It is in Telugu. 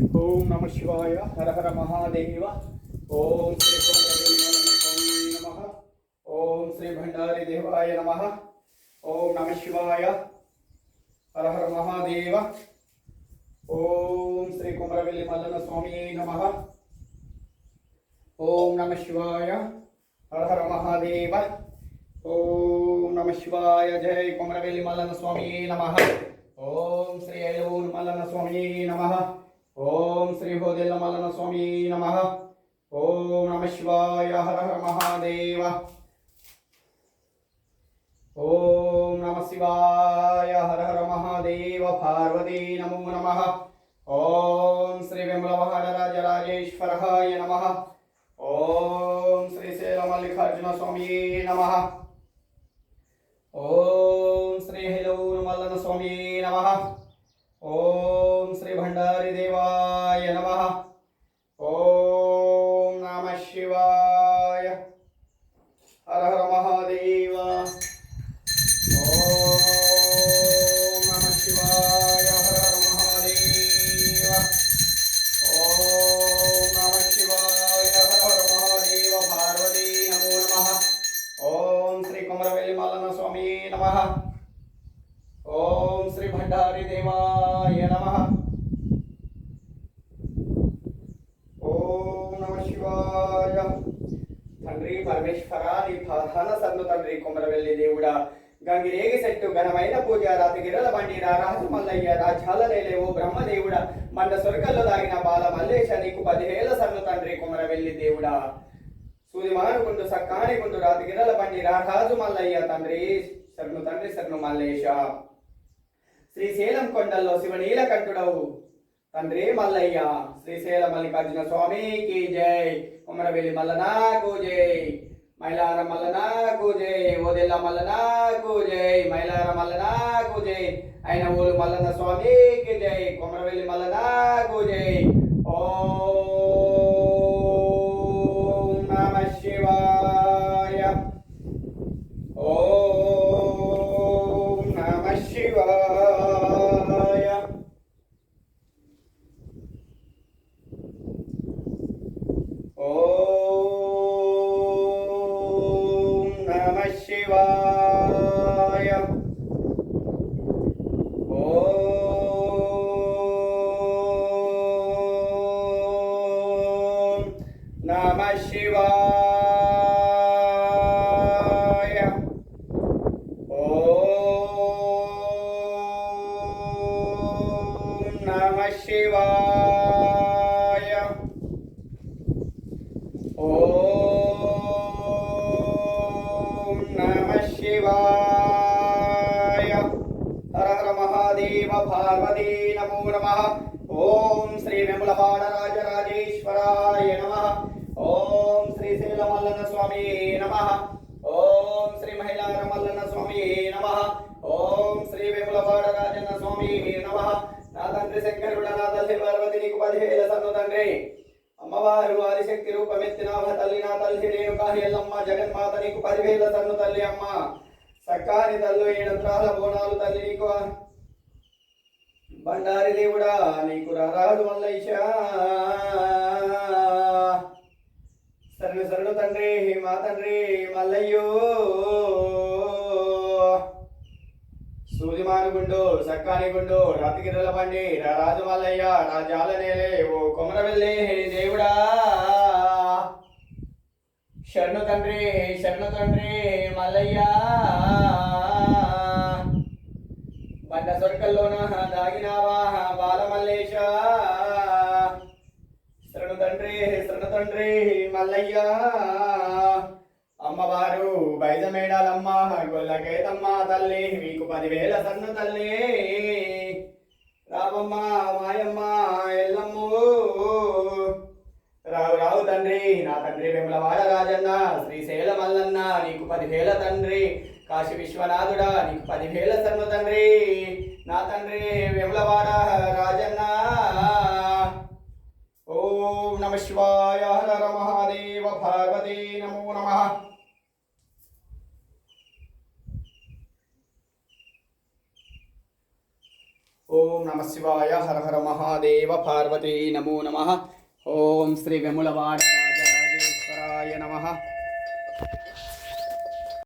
ఓం నమ శివాయ హర హర మహాదేవ ఓం శ్రీ స్వామి నమ ఓం శ్రీ భండారి దేవాయ నమ ఓం నమ శివాయ హర హర మహాదేవ ఓం శ్రీ కుమరవెల్లి మల్లన స్వామి నమ ఓం నమ శివాయ హర హర మహాదేవ ఓం నమ శివాయ జై కుమరవెల్లి మల్లన స్వామి నమ ఓం శ్రీ అయ్యూరు మల్లన స్వామి నమ ఓం శ్రీ హోదెల్ల మల్లన స్వామి నమ ఓం నమ శివాయ హర హర మహాదేవ ఓం నమ శివాయ హర హర మహాదేవ పార్వతీ నమో నమ ఓం శ్రీ విమలవాహన రాజరాజేశ్వరాయ నమ ఓం శ్రీశైల మల్లికార్జున స్వామి నమ ఓం శ్రీ హైలూరు మల్లన స్వామి నమ ఓం శ్రీ భండారి దేవాయ నమ ఓం నమ శివాయ హర హర మహాదేవ ఓం నమ శివాయ హర హర మహాదేవ ఓం నమ శివాయ హర హర మహాదేవ పార్వతీ నమో నమ ఓం శ్రీ కుమరవెల్లి మల్లన స్వామి నమ ఓం శ్రీ భండారి దేవాయ నమ ఓం నమ శివాయ తండ్రి స్థలాది ప్రధాన తండ్రి కుమరవెల్లి దేవుడా. గంగిరేగి చెట్టు ఘనమైన పూజ రాతి గిరల బండి రా రాజు మల్లయ్య రాజ్యాల నేలేవు బ్రహ్మదేవుడ మండ సొరకల్లో దాగిన బాల మల్లేశ నీకు పదివేల సన్ను తండ్రి కుమరవెల్లి దేవుడా. సూది మానుకుంటూ సక్కానికుంటూ రాతి గిరల బండి రా రాజు మల్లయ్య తండ్రి శరణు తండ్రి శరణు మల్లేశ. శ్రీశైలం కొండల్లో శివనీలకంఠుడవు తండ్రి మల్లయ్య. శ్రీశైల మల్లికార్జున స్వామికి జై. కుమరవెల్లి మల్లనాకు జై. మైలార మల్లనాకు జై ఓదెల్ల మల్లనాకు జై మైలార మల్లనాకు జై అయిన ఊరు మల్లన స్వామికి జై కొమరవెల్లి మల్లనాకు జై. దేవ పార్వతీ నమో నమ ఓం శ్రీ విమలవాడ రాజరాజేశ్వరాయ నమ ఓం శ్రీశైల మల్లన స్వామి నమ ఓం శ్రీ మహిళార మల్లన స్వామి నమ ఓం శ్రీ విమలవాడ రాజన్న స్వామి నమ నా తండ్రి శంకరుడ నా తల్లి పార్వతి నీకు పదివేల సన్ను తండ్రి. అమ్మవారు ఆదిశక్తి రూపమెత్తినావ తల్లి నా తల్లి నేను ఎల్లమ్మ జగన్మాత నీకు పదివేల సన్ను తల్లి అమ్మ. సక్కాని తల్లు ఏడంత్రాల బోనాలు తల్లి నీకు. బండారి దేవుడా నీకు రారాదు మల్లైష శరణు శరణు తండ్రి మా తండ్రి మల్లయ్యో. సూదిమానుగుండు సక్కానిగుండు రాతిగిరల బండి రా రాజు మల్లయ్య నా జాలనేలే ఓ కొమరవెల్లే దేవుడా. శరణు తండ్రి శరణు తండ్రి మల్లయ్య. బండ సొరకల్లోన దాగినావా బాలమల్లేశ. శరణు తండ్రి శరణు తండ్రి మల్లయ్య. అమ్మవారు బయదమేడాలమ్మ గొల్లకేతమ్మ తల్లి మీకు పదివేల సన్ను తల్లి. రావమ్మ మాయమ్మ ఎల్లమ్ము. రావు రావు తండ్రి నా తండ్రి వెములవాడ రాజన్న శ్రీశైల మల్లన్న నీకు పదివేల తండ్రి. కాశీ విశ్వనాథుడా నీకు పదివేల సన్ను తండ్రి. నా తండ్రి విమలవాడ రాజన్న. ఓం నమ శివాయ హర మహాదేవ పార్వతీ నమో నమ. ఓం నమ శివాయ హర హర మహాదేవ పార్వతీ నమో నమ. ఓం శ్రీ విమలవాడ రాజరాజేశ్వరాయ నమ.